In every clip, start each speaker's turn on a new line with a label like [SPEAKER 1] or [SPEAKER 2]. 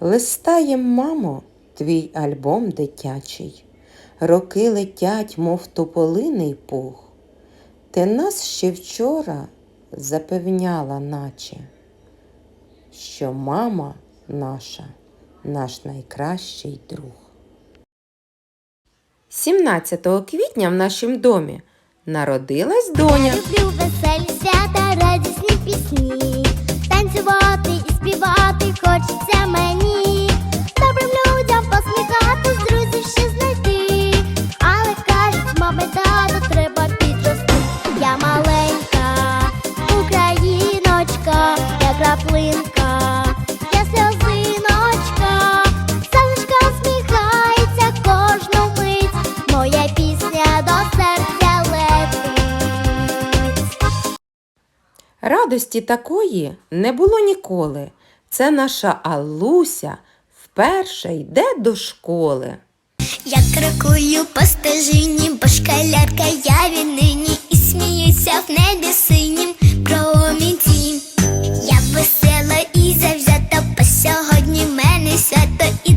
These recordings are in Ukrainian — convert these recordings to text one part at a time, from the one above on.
[SPEAKER 1] Листаєм, мамо, твій альбом дитячий. Роки летять, мов тополиний пух. Ти нас ще вчора запевняла, наче, що мама наша наш найкращий друг. 17 квітня в нашім домі народилась доня.
[SPEAKER 2] Люблю веселі свята, радісні пісні. Танцювати співати хочеться мені. Добрим людям посміхатись, друзів ще знайти. Але кажуть, мами, тато, треба підрости. Я маленька, україночка, я краплинка.
[SPEAKER 1] Радості такої не було ніколи. Це наша Алуся вперше йде до школи.
[SPEAKER 2] Я крокую по стежині, бо шкалярка я віднині і сміюся в небі синім промінці. Я весела і завзята, бо сьогодні мене свято і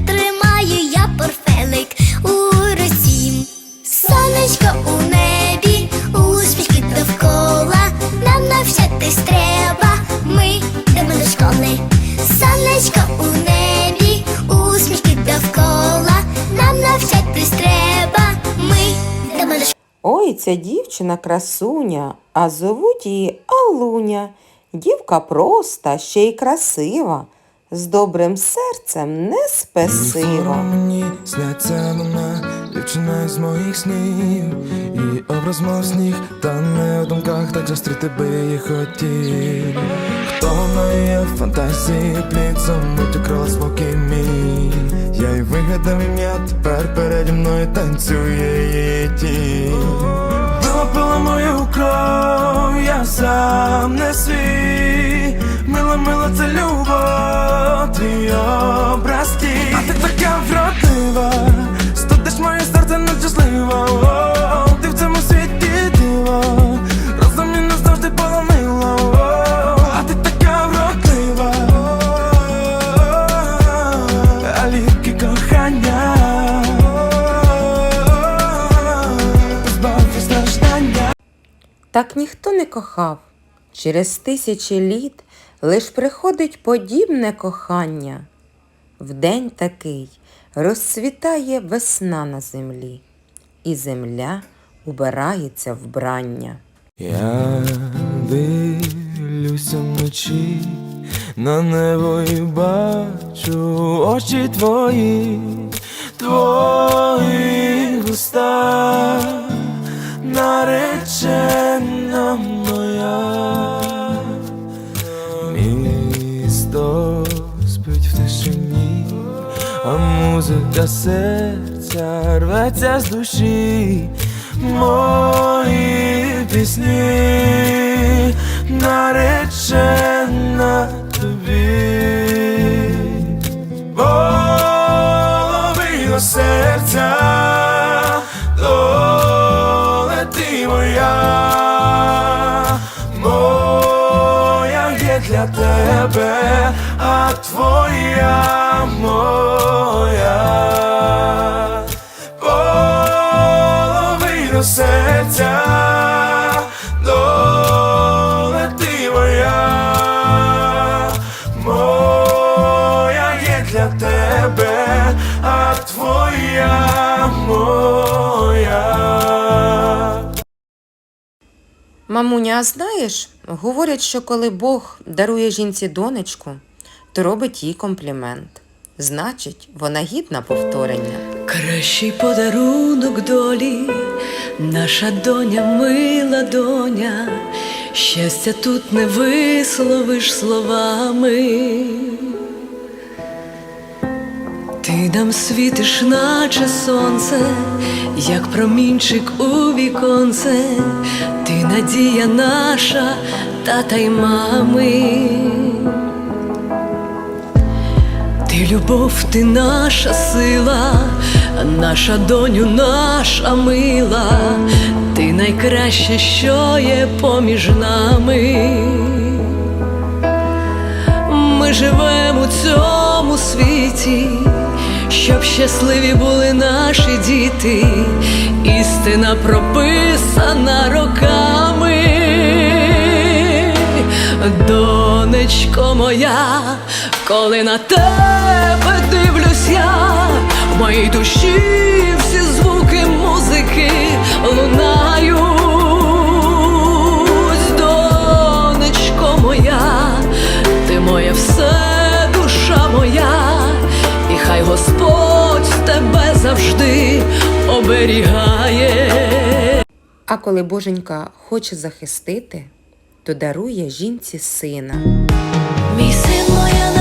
[SPEAKER 1] Ой, дівчина красуня, а зовуть її Алуня. Дівка проста, ще й красива, з добрим серцем не спесива.
[SPEAKER 3] мені сняться вона, дівчина з моїх снів, і образ мов та не в думках, так зустріти би її хотів. Хто моє фантазії, пліцом украла спокій мій. Я й вигадав ім'я, тепер переді мною танцює її тінь. Допила мою кров, я сам не свій. Мила, мила, це кохання. Позбавте страждання.
[SPEAKER 1] Так ніхто не кохав. Через тисячі літ лиш приходить подібне кохання. В день такий розцвітає весна на землі, і земля убирається вбрання.
[SPEAKER 3] Я дивлюся вночі на небо і бачу очі твої, твої уста, наречена моя. Місто спить в тишині, а музика серця рветься з душі. Мої пісні наречена тебе, а твоя моя.
[SPEAKER 1] Мамуня, а знаєш, говорять, що коли Бог дарує жінці донечку, то робить їй комплімент. Значить, вона гідна повторення.
[SPEAKER 4] Кращий подарунок долі, наша доня, мила доня, щастя тут не висловиш словами. Ти нам світиш, наче сонце, як промінчик у віконце, надія наша, тата й мами. Ти любов, ти наша сила, наша доню, наша мила, ти найкраще, що є поміж нами. Ми живемо у цьому світі. щоб щасливі були наші діти, істина прописана роками. Донечко моя, коли на тебе дивлюсь я, в моїй душі всі звуки музики лунають, донечко моя, ти моє все, душа моя, і хай Господь тебе завжди оберігає.
[SPEAKER 1] А коли боженька хоче захистити, то дарує жінці сина.
[SPEAKER 4] Мій син, моя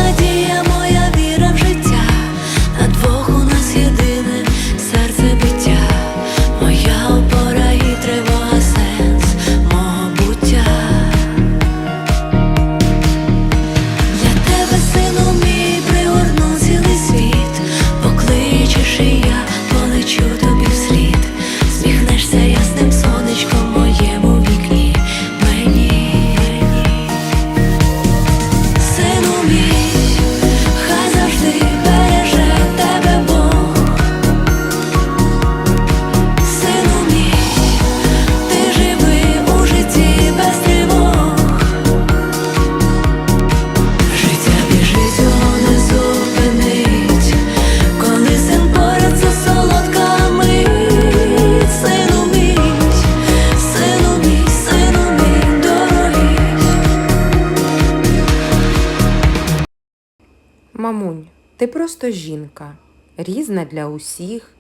[SPEAKER 1] Мамунь, ти просто жінка, різна для усіх,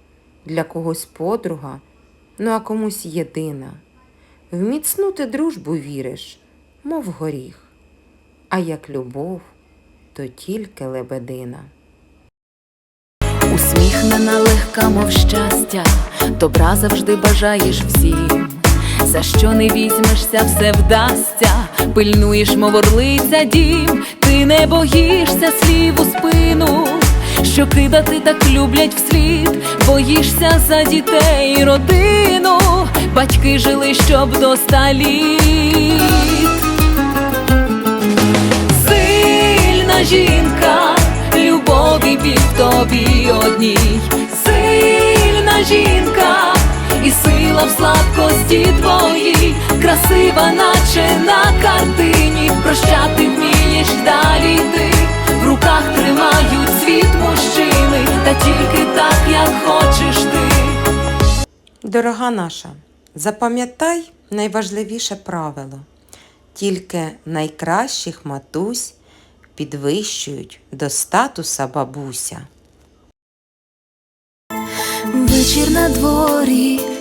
[SPEAKER 1] для когось подруга, ну а комусь єдина. В міцну ти дружбу віриш, мов горіх, а як любов, то тільки лебедина.
[SPEAKER 5] Усміхнена легка, мов щастя, добра завжди бажаєш всім. За що не візьмешся, все вдасться, пильнуєш, мов орлиця дім, ти не боїшся слів у спину, що кидати так люблять вслід, боїшся за дітей і родину, батьки жили, щоб до ста літ. Сильна жінка, любові біль тобі одній, сильна жінка, і сила в сладкості твоїй, красива, наче на картині, прощати вмієш далі ти, в руках тримають світ мужчини, та тільки так, як хочеш ти.
[SPEAKER 1] Дорога наша, запам'ятай найважливіше правило. Тільки найкращих матусь підвищують до статуса бабуся.
[SPEAKER 5] Вечір на дворі,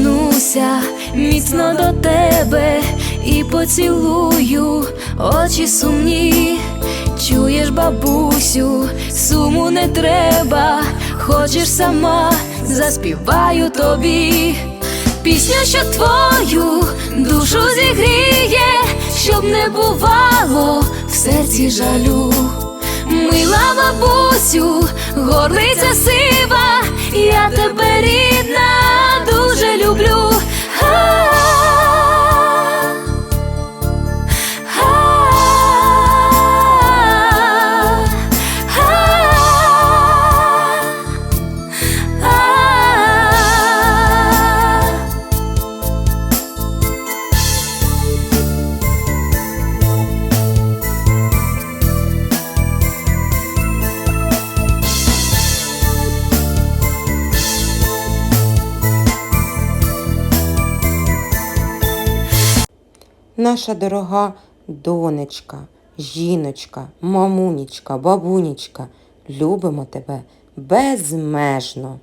[SPEAKER 5] пригорнуся міцно до тебе і поцілую очі сумні. Чуєш, бабусю, суму не треба, хочеш сама, заспіваю тобі. Пісня, що твою душу зігріє, щоб не бувало в серці жалю. Мила бабусю, горлиця сива, я тебе рідна, люблю.
[SPEAKER 1] Наша дорога донечка, Жіночка, мамунічка, бабунічка, любимо тебе безмежно.